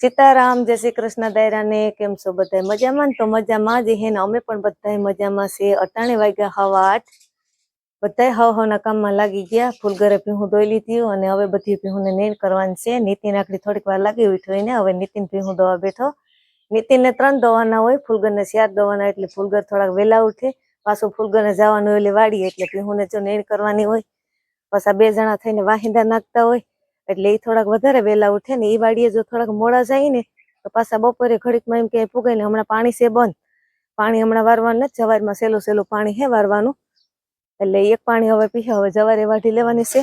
સીતારામ, જય શ્રી કૃષ્ણ દાયરાને, કેમ છો બધા મજામાં? તો મજામાં જ હે ને, અમે પણ બધા મજામાં છે અટાણે વાગ્યા હવા આઠ. બધા હવ હવના કામમાં લાગી ગયા. ફૂલગરે ભીહું ધોઈ લીધી અને હવે બધી પીહુંને નેણ કરવાની છે. નીતિન આખડી થોડીક વાર લાગી ઉઠી હોય ને, હવે નીતિન ભીહું દોવા બેઠો. નીતિનને ત્રણ દોવાના હોય ફૂલગરને ચાર દોવાના એટલે ફૂલગર થોડાક વહેલા ઉઠે. પાછું ફૂલગરને જવાનું હોય એટલે વાડીએ, એટલે પીહુંને જો નેણ કરવાની હોય, પાછા બે જણા થઈને વાહિંદા નાખતા હોય. એટલે એ થોડાક વધારે વહેલા ઉઠે ને એ વાડીએ જો થોડાક મોડા જાય ને, તો પાછા બપોરે ઘડીકમાં એમ કે ફૂગાય ને હમણાં પાણી છે બંધ. પાણી હમણાં વારવાનું નથી જવારમાં સહેલું સહેલું પાણી હે વારવાનું. એટલે એક પાણી હવે પીએ હવે જવારે વાઢી લેવાની છે.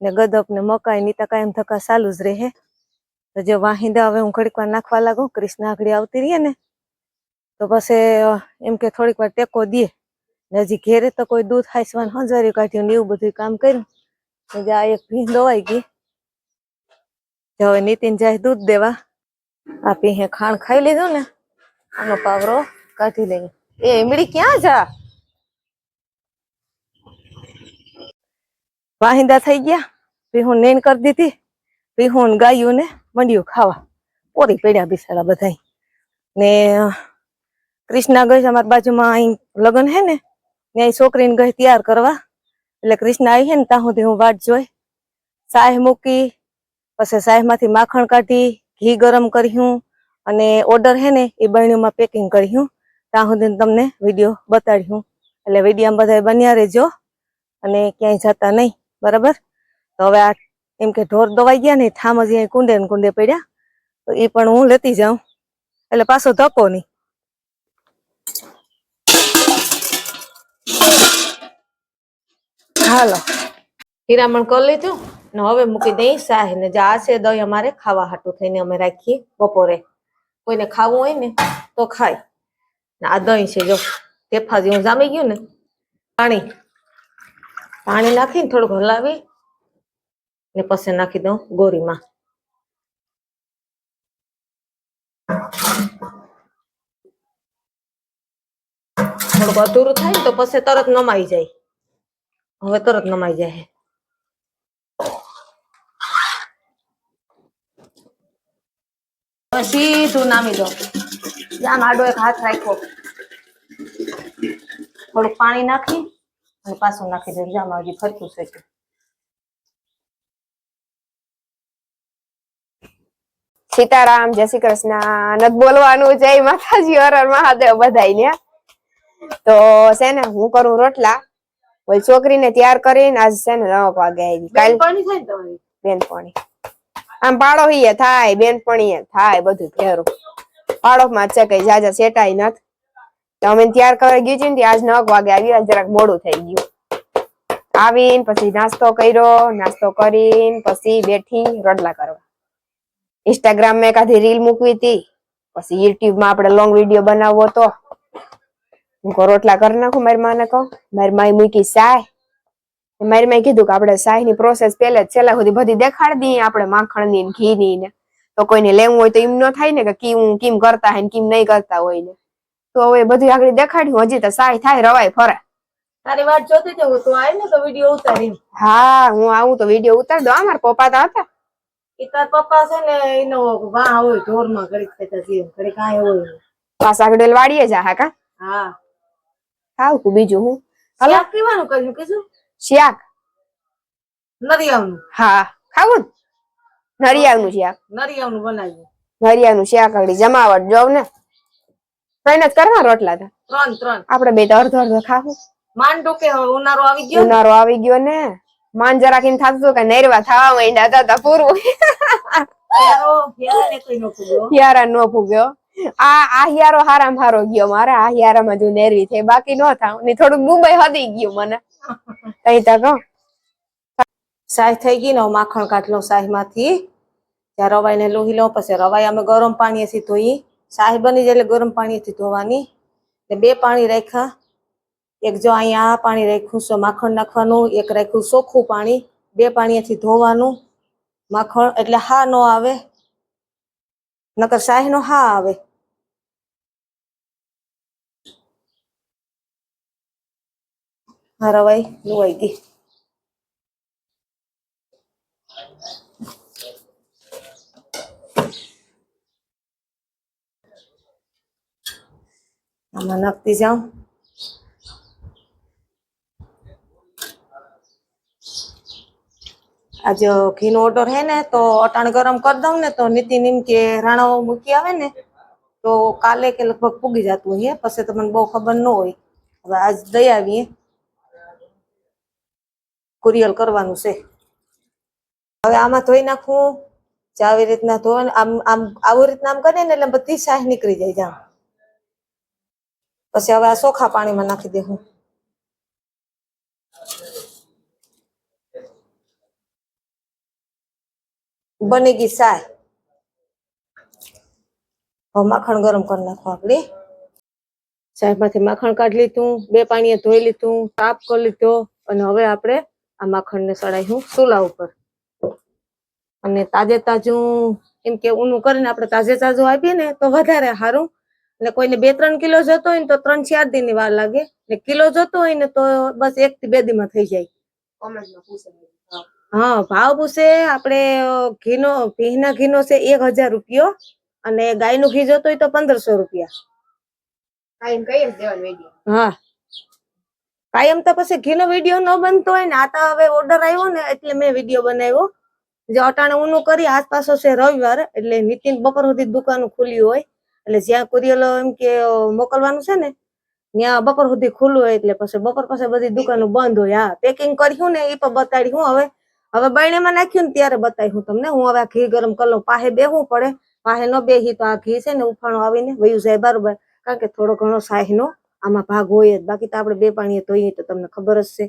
ને ગદપ ને મકાઈ નીતા કાયમ થકા ચાલુ જ રહે. તો જો વાહિંદા હવે હું ઘડીક વાર નાખવા લાગુ, કૃષ્ણ આગળ આવતી રહીએ ને, તો પછી એમ કે થોડીક વાર ટેકો દે. ને હજી ઘેરે તો કોઈ દૂધ હાંસવાનું હંજારી કાઢ્યું ને એવું બધું કામ કર્યું. આ એક ભીંદ દોવાઈ ગઈ. તો નીતિન જાય દૂધ દેવા. આપી હે ખાણ ખાઈ લીધું ને. આનો પાવરો કાઢી લઈએ એ ઈમડી ક્યાં જા? વાહિંદા થઈ ગયા. પીહું નેન કરી દીધી. પીહું ગાયું ને મંડ્યું ખાવા. પોરી પડ્યા બિસાડા બધા ને કૃષ્ણા ગઈ અમારી બાજુમાં અહીં લગ્ન હે ને. ત્યાં છોકરીને ગઈ તૈયાર કરવા. એટલે કૃષ્ણ આવી હે ને ત્યાં સુધી હું વાટ જોઈ. સાહેબ મૂકી પછી સાહેબમાંથી માખણ કાઢી, ઘી ગરમ કર્યું અને ઓર્ડર હે ને એ બરણીમાં પેકિંગ કર્યું. ત્યાં સુધી તમને વીડિયો બતાડ્યું. એટલે વીડિયો બધા બન્યા રહેજો અને ક્યાંય જતા નહીં. બરાબર? તો હવે આ એમ કે ઢોર દવાઈ ગયા ને, ઠામ જ કુંડે ને કુંડે પડ્યા, તો એ પણ હું લેતી જાઉં. એટલે પાછો ધક્કો નહીં. હાલો. હીરામણ કરી લીધું? ને હવે મૂકી દઈ શાહ ને જે આ છે દહીં અમારે ખાવા હાટું થઈને અમે રાખીએ બપોરે. કોઈને ખાવું હોય ને તો ખાય. ને આ દહીં છે, જો તેફા જેવું જામી ગયું ને, પાણી. પાણી નાખીને થોડુંક હલાવી ને પછી નાખી દઉં ગોરીમાં. થોડુંક અધૂરું થાય ને તો પછી તરત નમાઈ જાય. હવે તરત નમાઈ જાય. સીધું નામી દો જ્યાં આડો એક હાથ રાખ્યો. થોડુંક પાણી નાખી અને પાછું નાખી દે. જ્યાં હજી ફરતું છે સીતારામ જય શ્રી કૃષ્ણ. નથી બોલવાનું. જય માતાજી. હર હર મહાદેવ બધાય તો છે ને હું કરું રોટલા. ઓલી છોકરીને તૈયાર કરીને આજ છે ને નવ વાગે આવી કાલ પાણી થાય ને બેનપણી. આમ પાડો હીએ થાય બેનપણી થાય બધું ફેરું પાડો માં છે કઈ જાજા સેટાઈ નથી. તો અમે ત્યાર કરવા ગયું છે ને આજ નવ વાગે આવી જરાક મોડું થઈ ગયું. આવીને પછી નાસ્તો કર્યો, નાસ્તો કરીને પછી બેઠી રોટલા કરવા. ઇન્સ્ટાગ્રામમાં એકાદી રીલ મૂકવી હતી. પછી યુટ્યુબમાં આપણે લોંગ વીડિયો બનાવવો તો હું રોટલા કરી નાખું, મારી માને કહું. મારી માય મૂકી સાય. મારી મેં કીધું કે આપણે શાહીની ની પ્રોસેસ પહેલે જ છેલ્લા સુધી બધી દેખાડી દઈએ આપણે માખણની ઘી ની. તો કોઈને લેવું હોય તો એમ ન થાય ને કે કેમ કેમ કરતા હોય ને કેમ નહીં કરતા હોય ને. તો હવે બધું આગળ દેખાડ્યું હજી તો સાય થાય રવાય ફરે. તારી વાત જોતી હતી તું આવી ને તો વીડિયો ઉતારી. હા હું આવું તો વીડિયો ઉતાર દો અમારા પપ્પા તો હતા. ઈ તાર પપ્પા છે ને એનો વાહ હોય ઢોરમાં ઘડીક થતા જીવ ઘડીક આ હોય. પાછા આગળ વાડીએ જા હા કા? હા. કુ બીજું હું. શાક કેવાનું કર્યું કીધું શાક નરિયાવનું હા. ખાવું ને નરિયાનું શાક નરિયાવનું બનાવ્યું નરિયાનું શાક આગળ જમાવટ. જોવ ને ત્રણ જ કરવા રોટલા તો? ત્રણ ત્રણ. આપણે બે તો અડધો અડધો ખાવું. માંડો કે ઉનાળો આવી ગયો ઉનાળો આવી ગયો ને. માન જરાકીને થાતું કે નૈરવા થવા માંડ્યા હતા પૂરું. યારો. નો ફૂગ્યો આ આ હિયારો હારામ હારો ગયો મારે, આ હિયારામાં જો નેરવી થઈ, બાકી નો થાવ. ને થોડું મુંબઈ હદી ગયું મને. કઈ તક સાય થઈ ગઈ ને માખણ કાઢ લઉં સાયમાંથી ત્યાં રવાઈ ને લોહી લઉં પછી રવાઈ અમે ગરમ પાણીથી ધોઈ સાય બની જાય એટલે ગરમ પાણીથી ધોવાની. ને બે પાણી રાખ્યા. એક જો અહીંયા આ પાણી રાખ્યું છે, માખણ નાખવાનું, એક રાખ્યું ચોખ્ખું પાણી. બે પાણીથી ધોવાનું. માખણ એટલે હા નો આવે. નકર સાય નો હા આવે. આ રવાઈ લુવાઈ ગઈ. આમાં નાખતી જાઉં. આજે ઘીનો ઓર્ડર હે ને, તો અટાણ ગરમ કરી દઉં ને, તો નીતિ નીમ કે રાણાઓ મૂકી આવે ને, તો કાલે કે લગભગ પૂગી જતું હે, પછી તો મને બહુ ખબર ન હોય. હવે આજ દઈ આવીએ. કુરિયર કરવાનું છે. હવે આમાં ધોઈ નાખું જે આવી રીતના ધોવા આમ આમ, આવી રીતના આમ કરીએ ને એટલે બધી શાહ નીકળી જાય જામ. પછી હવે આ ચોખા પાણીમાં નાખી દેવું. બની ગઈ સાય હવે માખણ ગરમ કરી નાખો આપણે. સાહેબમાંથી માખણ કાઢી લીધું, બે પાણીએ ધોઈ લીધું, તાપ કરી લીધો, અને હવે આપણે આ માખણને હું ચૂલા ઉપર. અને તાજે તાજું એમ કે ઊનું કરીને આપણે તાજે તાજું આપીએ ને તો વધારે સારું અને કોઈને બે ત્રણ કિલો જતો હોય ને તો ત્રણ ચાર દિન વાર લાગે. ને કિલો જતો હોય ને તો બસ એક થી બે દીમાં થઈ જાય. હા ભાવ પૂછે. આપણે ઘીનો ભીના ઘીનો છે એક હજાર રૂપિયો અને ગાયનું ઘી જોતો હોય તો પંદરસો રૂપિયા. ને હા. કાયમ તો પછી ઘીનો વીડિયો ન બનતો હોય ને, આ તો હવે ઓર્ડર આવ્યો ને, એટલે મેં વીડિયો બનાવ્યો. જે અટાણે ઊનું કરી, આસપાસ છે રવિવાર, એટલે નીતિન બપોર સુધી દુકાન ખુલ્લી હોય. એટલે જ્યાં કુરિયર એમ કે મોકલવાનું છે ને, ત્યાં બપોર સુધી ખુલ્લું હોય, એટલે પછી બપોર પછી બધી દુકાનો બંધ હોય. હા પેકિંગ કર્યું ને એ પણ બતાડ્યું. હવે હવે બાયણીમાં નાખ્યું ને, ત્યારે બતાવ્યું તમને. હું હવે આ ઘી ગરમ કરી પાસે બેહવું પડે. પાસે ન બેહી તો આ ઘી છે ને ઉફાણો આવીને વયું જાય બરોબર. કારણ કે થોડો ઘણો સાહીનો આમાં ભાગ હોય જ. બાકી તો આપણે બે પાણીએ ધોઈએ તો તમને ખબર જ છે.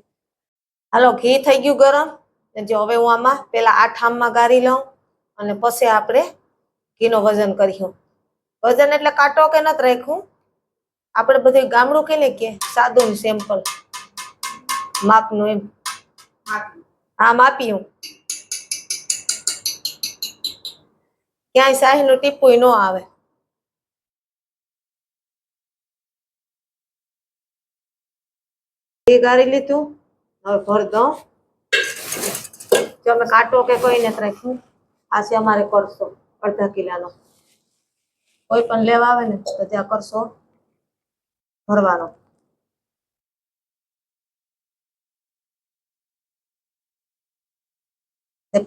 હાલો, ઘી થઈ ગયું ગરમ. જો હવે હું આમાં પેલા આ ઠામમાં ગાળી લઉં અને પછી આપણે ઘીનો વજન કર્યું વજન એટલે કાંટો કે નથી રાખ્યું? આપણે બધું ગામડું કે ને કે? સાદું સેમ્પલ માપનું એમ. હા હું ક્યાંય શાહીનું ટીપું ન આવે. એ ગાળી લીધું. હવે ભર દઉં. જો અમે કાંટો કે કોઈ નથી રાખ્યું, આ છે અમારે કરશો, અડધા કિલાનો. કોઈ પણ લેવા આવે ને, તો ત્યાં કરશો, ભરવાનો.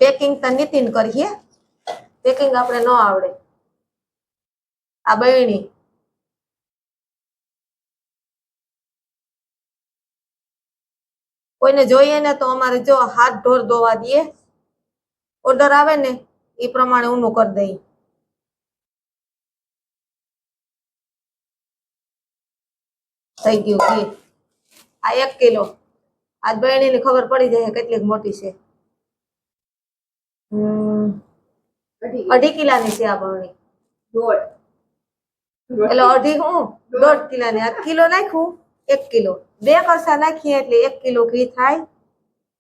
પેકિંગ તો નીતિન કરીએ. પેકિંગ આપણે ન આવડે. આ બહેણી કોઈને જોઈએ ને તો અમારે જો હાથ ઢોર ધોવા દઈએ. ઓર્ડર આવે ને એ પ્રમાણે ઊનું કરી દઈ થઈ ગયું ઘી. આ એક કિલો. આજ બહેણી ની ખબર પડી જાય કેટલીક મોટી છે. અઢી કિલાની છે આ બહેણી એટલે અઢી હું? દોઢ કિલાની. આ કિલો નાખ્યું એક કિલો. બે કસા નાખીએ એટલે એક કિલો ઘી થાય.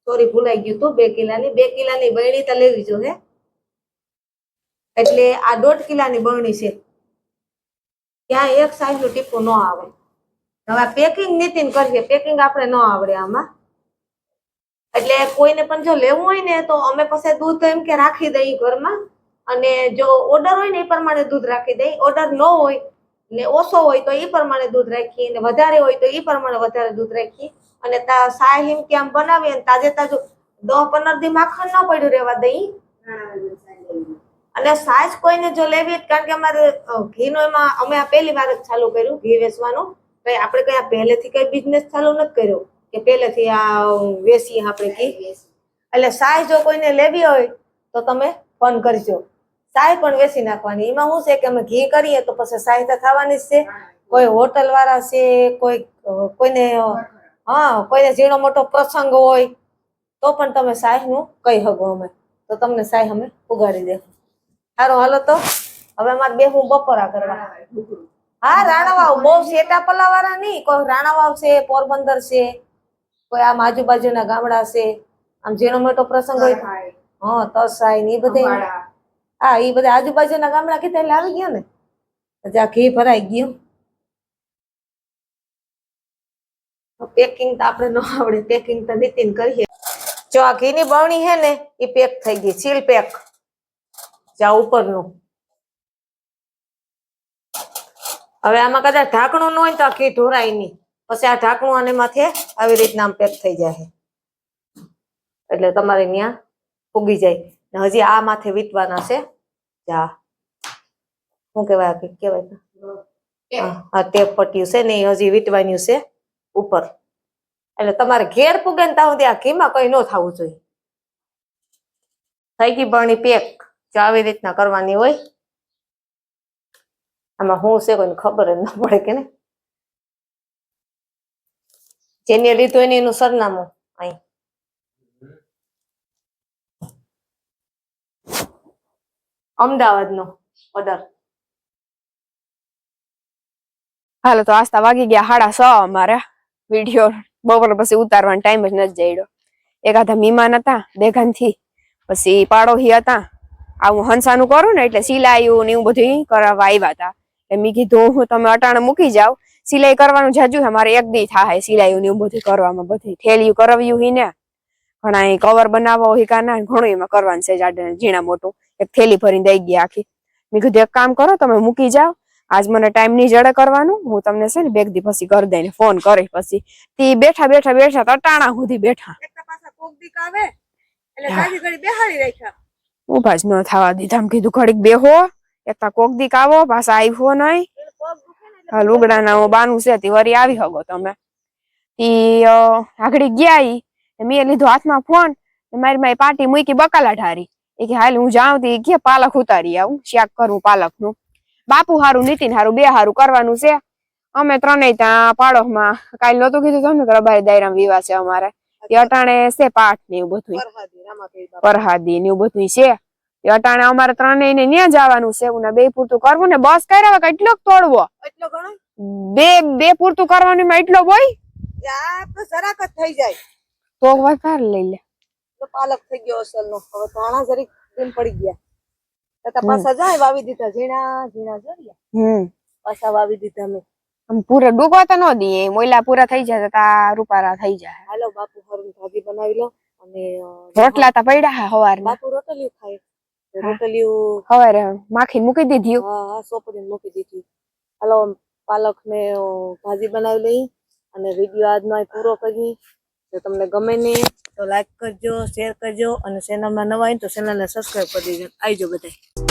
સોરી ભૂલાઈ ગયું તું બે કિલાની. બે કિલાની બરણી તો લેવી જોઈએ એટલે આ દોઢ કિલાની બરણી છે. ત્યાં એક સાઈઝનું ટીપું ન આવે. હવે પેકિંગ નીતિન કરીએ. પેકિંગ આપણે ન આવડે આમાં. એટલે કોઈને પણ જો લેવું હોય ને તો અમે પછી દૂધ એમ કે રાખી દઈએ ઘરમાં. અને જો ઓર્ડર હોય ને એ પ્રમાણે દૂધ રાખી દઈ ઓર્ડર ન હોય ને ઓછો હોય તો એ પ્રમાણે દૂધ રાખીએ ને વધારે હોય તો એ પ્રમાણે વધારે દૂધ રાખીએ અને તા સાહિમ કે આમ બનાવીએ ને તાજે તાજું દહ પંદર દી માખણ ન પડ્યું રહેવા દઈ અને સાઈઝ કોઈને જો લેવી કારણ કે અમારે ઘીનો એમાં અમે આ પહેલી વાર જ ચાલુ કર્યું ઘી વેચવાનું. કઈ આપણે કઈ પહેલેથી કઈ બિઝનેસ ચાલુ નથી કર્યો કે પહેલેથી આ વેચીએ આપણે ઘી. એટલે સાય જો કોઈને લેવી હોય તો તમે ફોન કરજો. સાય પણ વેચી નાખવાની. એમાં શું છે કે અમે ઘી કરીએ તો પછી સાય તો થવાની જ છે. કોઈ હોટલ વાળા છે કોઈ કોઈને હા કોઈને ઝીણો મોટો પ્રસંગ હોય તો પણ તમે સાયનું કહી શકો અમે. તો તમને સાય અમે ઉગાડી દે સારું હાલો તો. હવે અમારે બે હું બપોરા કરવા. હા રાણાવાવ બહુ શેટા વાળા નહીં. કોઈ રાણાવાવ છે પોરબંદર છે કોઈ આમ આજુબાજુના ગામડા છે. આમ ઝીણો મોટો પ્રસંગ હોય. હા તસાઈ ને એ બધા હા એ બધા આજુબાજુના ગામડા કીધા એટલે આવી ગયા ને. પછી આ ઘી ભરાઈ ગયું. પેકિંગ તો આપણે ન આવડે પેકિંગ તો નીતિન કરીએ. જો આ ઘીની બવણી છે ને એ પેક થઈ ગઈ સીલ પેક જ્યાં ઉપરનું. હવે આમાં કદાચ ઢાંકણું ન હોય તો આ ઘી ઢોરાય નહીં. પછી આ ઢાંકણું અને માથે આવી રીતના આમ પેક થઈ જાય એટલે તમારે ત્યાં ફૂગી જાય. ને હજી આ માથે વીતવાના છે. જા. શું કહેવાય કેવાય કહેવાય? હા, ટેપ પટ્યું છે ને એ હજી વીટવાનું છે ઉપર. એટલે તમારે ઘેર પૂગે ને ત્યાં સુધી આ ઘીમાં કઈ ન થવું જોઈએ. થઈ ગઈ બરણી પેક. જો આવી રીતના કરવાની હોય. આમાં હું છે કોઈને ખબર જ ન પડે કે ને. જેને લીધું એને એનું સરનામું. અહીં અમદાવાદ નો ઓર્ડર હાલો તો આસ્તા વાગી ગયા હાડા સો અમારે. વીડિયો બપોર પછી ઉતારવાનો ટાઈમ જ નથી જઈડ્યો એકાદા મીમાન હતા, દેગાનથી. પછી પાડોહી હતા. આવું હંસાનું કરું ને એટલે સિલાયું ને એવું બધું કરાવવા આવ્યા હતા. એ મેં કીધું, હું તમે અટાણે મૂકી જાઓ. સિલાઈ કરવાનું જાજુ મારે એક દી થાય સિલાયું ને એવું બધું કરવામાં. બધી થેલિયું કરાવ્યું હિ ને ઘણા કવર બનાવવા હોય કાના ઘણું એમાં કરવાનું છે જાડે ઝીણા મોટું. એક થેલી ભરીને દઈ ગયા આખી. મેં કીધું એક કામ કરો તમે મૂકી જાઓ. આજ મને ટાઈમ નહીં જડે કરવાનું. હું તમને છે ને બેગ દી પછી કરી દઈને ફોન કરી પછી. તે બેઠા બેઠા બેઠા તટાણા સુધી બેઠા. હા. ઊભા જ ન થવા દીધા. કીધું ઘડીક બેહો. એકતા કોક દીક આવો પાછા આવ્યો નહીં. લુગડાના બાનું છે તે વરી આવી હગો તમે. તી અ, આગળ ગયા ઈ મેં લીધો હાથમાં ફોન મારી મારી પાટી મૂકી બકાલા ઢારી. એ કે હાલ હું જાઉં તી કે પાલક ઉતારી આવું શાક કરું પાલકનું બાપુ હારું નીતિન હારું બે હારું કરવાનું છે. અમે ત્રણેય ત્યાં પાડોશમાં કાલ નતું કીધું તમને કે રબારી દાયરામ વિવાહ છે અમારે. એ અટાણે છે પાઠ ને એવું બધું પરહાદી ને એવું બધું છે. એ અટાણે અમારે ત્રણેય ને ન્યા જવાનું છે. ઉના બે પૂરતું કરવું ને બસ કર્યા કેટલોક તોડવો. બે બે પૂરતું કરવાનું એટલો બોય? જ થઈ જાય. તો વધારે લઈ લે. તો પાલક થઈ ગયો અસલ નો હવે ધાણા જરીક દિન પડી ગયા. તતા પાછા જાય વાવી દીધા. ઝીણા ઝીણા જોઈએ હમ. પાછા વાવી દીધા મેં આમ પૂરા ડૂબવા તો ન દઈએ. મોયલા પૂરા થઈ જાય તો રૂપારા થઈ જાય. હાલો બાપુ હરું ભાજી બનાવી લો. અને રોટલા તા પડ્યા હા હવાર બાપુ રોટલીયું ખાય. રોટલીયું હવારે માખી મૂકી દીધી. હા હા સોપડીને મૂકી દીધી. હાલો પાલક ને ભાજી બનાવી લઈ. અને વીડિયો આજનો પૂરો કરી જો તમને ગમે નહીં તો લાઈક કરજો શેર કરજો, અને ચેનલમાં નવા હોય તો ચેનલને સબસ્ક્રાઈબ કરી દેજો. આવજો બધાય.